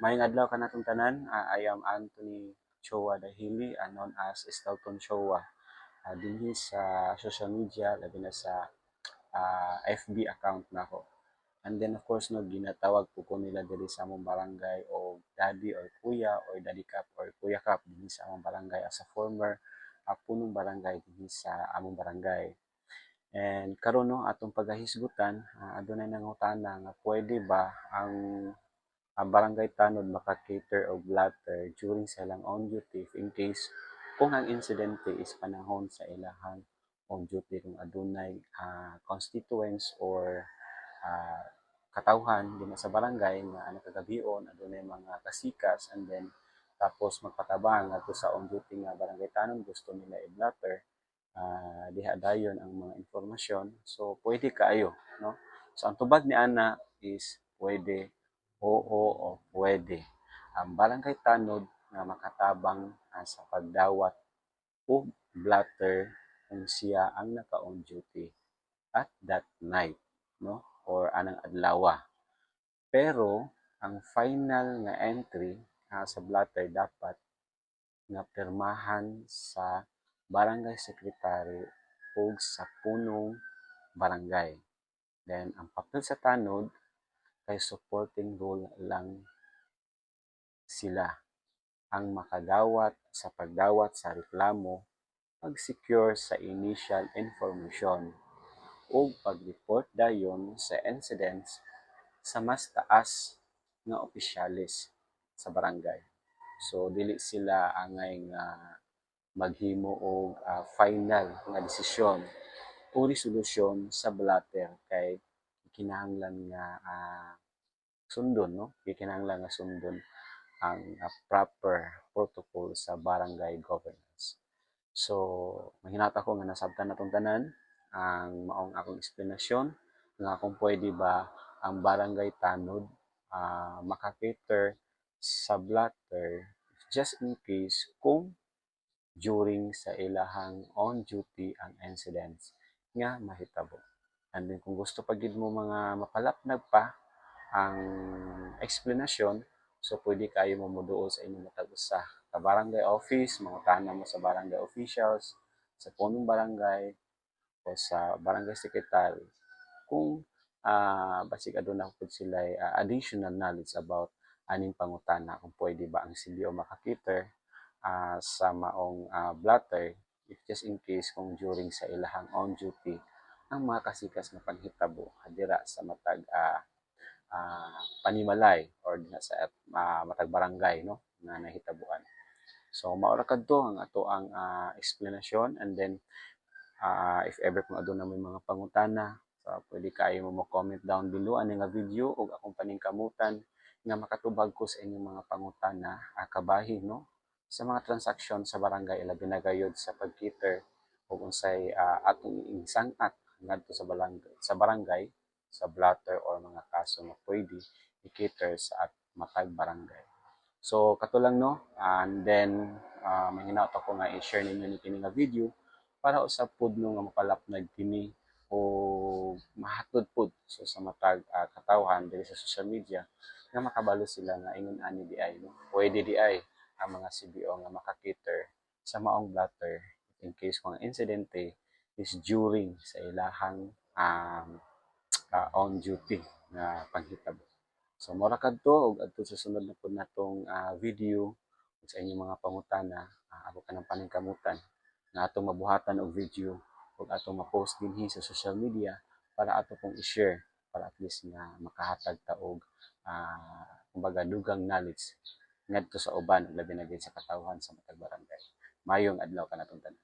Mayong adlaw ka natong tanan. Ah, I am Anthony Chowa Dahili, ah, known as Stelton Chowa. Uh, dinhi sa social media, labi na sa ah, FB account nako. And then of course no ginatawag po ko nila diri sa among barangay o daddy or kuya or daddy kap or kuya kap dinhi sa among barangay as a former ah, punong barangay dinhi sa among barangay. And karon no atong pagahisgutan uh, adunay nangutana nga pwede ba ang ang barangay tanod maka-cater og blatter during sa ilang on duty if in case kung ang insidente is panahon sa ilahang on duty kung adunay ah, constituents or ah, katawhan din sa barangay nga ano kagabion adunay mga kasikas and then tapos magpatabang ato sa on duty nga barangay tanon gusto nila i-blatter ah, diha dayon ang mga informasyon so pwede kaayo no? So ang tubag ni ana is pwede oo o pwede. Ang barangay tanod nga makatabang ah, sa pagdawat o blatter kung siya ang naka on duty at that night no or anang adlaw pero ang final nga entry ah, sa blatter dapat nga pirmahan sa barangay secretary o sa punong barangay. Then ang papel sa tanod kay supporting role lang sila ang makadawat sa pagdawat sa reklamo, pag-secure sa initial information o pag-report dayon sa incidents sa mas taas nga opisyalis sa barangay. So dili sila angay nga maghimo og ah, final nga desisyon o resolusyon sa blatter kay kinahanglan nga ah, sundon no kinahanglan nga sundon ang ah, proper protocol sa barangay governance. So, mahinata ko nga nasabtan natong tanan ang maong akong explanation nga kung pwede ba ang barangay tanod ah, makacater sa blatter just in case kung during sa ilahang on duty ang incidents nga mahitabo. And then kung gusto pa gid mo mga mapalapnag pa ang explanation So, pwede kayo mamuduol sa inyong matag usa Sa barangay office, mga tanan mo sa barangay officials, sa punong barangay, o sa barangay secretary. Kung uh, basig aduna po sila uh, additional knowledge about aning pangutana kung pwede ba ang CBO makakiter uh, sa maong uh, blatter if just in case kung during sa ilahang on duty ang mga kasikas nga panghitabo hadira sa matag uh, uh, panimalay or sa uh, matag barangay no nga nahitabuan. So maura kadto ang ato ang uh, explanation and then uh, if ever kung aduna may mga pangutana so pwede kayo mo comment down below ani nga video ug akong paningkamutan nga makatubag ko sa inyong mga pangutana uh, kabahin no sa mga transaksyon sa barangay labi na gayud sa pagkiter ug unsay uh, atong insangkat ngadto sa barangay sa barangay sa blatter or mga kaso na pwede i-cater sa at matag barangay. So, kato lang no, and then uh, may hinaot ako nga i-share ninyo ni kini nga video para usab pud no nga mapalapnag kini o mahatod pud so sa matag uh, katawhan diri sa social media nga makabalo sila nga ingon ani di ay no pwede di ay ang mga CBO nga makakater sa maong blatter in case kung insidente is during sa ilahang um, uh, on duty na panghitabo. So mora kadto og adto sa sunod na pud natong uh, video sa inyong mga pangutana uh, ako kanang paningkamutan na atong mabuhatan og video ug atong ma-post dinhi sa social media para ato pong i-share para at least nga makahatag ta og uh, kumbaga dugang knowledge ngadto sa uban labi na sa katawhan sa matag barangay. Mayong adlaw kanatong tanan.